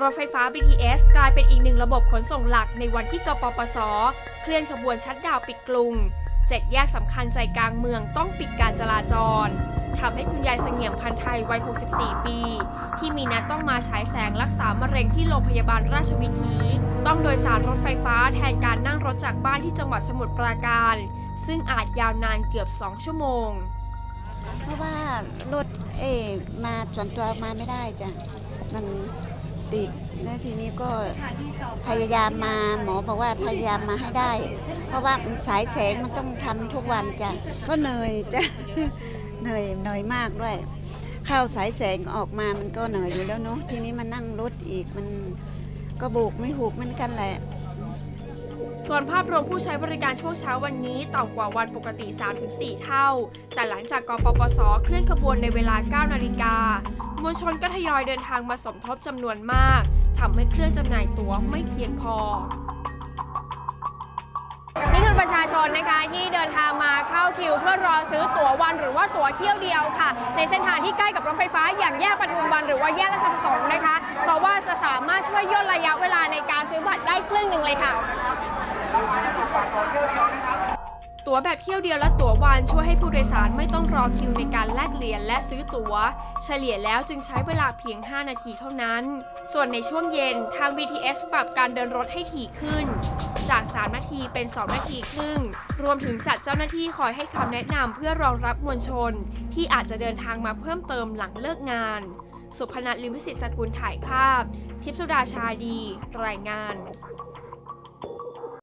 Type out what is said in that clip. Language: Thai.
รถไฟฟ้า BTS กลายเป็นอีกหนึ่งระบบขนส่งหลักในวันที่กปปส เคลื่อนขบวนชัดดาวปิดกรุงเจ็ดแยกสำคัญใจกลางเมืองต้องปิดการจราจรทำให้คุณยายเสงี่ยมพันไทยวัย 64 ปี ที่มีนัดต้องมาฉายแสงรักษามะเร็งที่โรงพยาบาลราชวิถี ต้องโดยสารรถไฟฟ้าแทนการนั่งรถจากบ้านที่จังหวัดสมุทรปราการ ซึ่งอาจยาวนานเกือบ 2 ชั่วโมง เพราะว่ารถเออมาส่วนตัวมาไม่ได้จ้ะมัน ติด แล้วทีนี้ก็พยายามมาหมอบอกว่าพยายามมาให้ได้ เพราะว่าสายแสงมันต้องทำทุกวันจ้ะก็เหนื่อยจ้ะเหนื่อยเหนื่อยมากด้วยเข้าสายแสงออกมามันก็เหนื่อยอยู่แล้วเนาะทีนี้มานั่งรถอีกมันก็บุกไม่หูกเหมือนกันแหละ ส่วนภาพรวมผู้ใช้บริการช่วงเช้าวันนี้ต่ำกว่าวันปกติ 3-4 เท่า แต่หลังจากกปปส เคลื่อนขบวนในเวลา 9 นาฬิกามวลชนก็ทยอยเดินทางมาสมทบจำนวนมากทำให้เครื่องจำหน่ายตั๋วไม่เพียงพอนี่คือประชาชนนะคะที่เดินทางมาเข้าคิว เพื่อรอซื้อตั๋ววันหรือว่าตั๋วเที่ยวเดียวค่ะ ในเส้นทางที่ใกล้กับรถไฟฟ้าอย่างแยกปทุมวันหรือว่าแยกราชประสงค์นะคะ เพราะว่าจะสามารถช่วยย่นระยะเวลาในการซื้อบัตรได้ครึ่งหนึ่งเลยค่ะ ตั๋วแบบเที่ยวเดียวและตั๋ววันช่วยให้ผู้โดยสารไม่ต้องรอคิวในการแลกเหรียญและซื้อตั๋ว เฉลี่ยแล้วจึงใช้เวลาเพียง 5 นาทีเท่านั้น ส่วนในช่วงเย็นทาง BTS ปรับการเดินรถให้ถี่ขึ้น จาก 3 นาทีเป็น 2 นาทีครึ่ง รวมถึงจัดเจ้าหน้าที่คอยให้คำแนะนำเพื่อรองรับมวลชน ที่อาจจะเดินทางมาเพิ่มเติมหลังเลิกงาน สุพนัทลิมพิสิทธิ์สกุลถ่ายภาพ ทิพย์สุดาชาดี รายงาน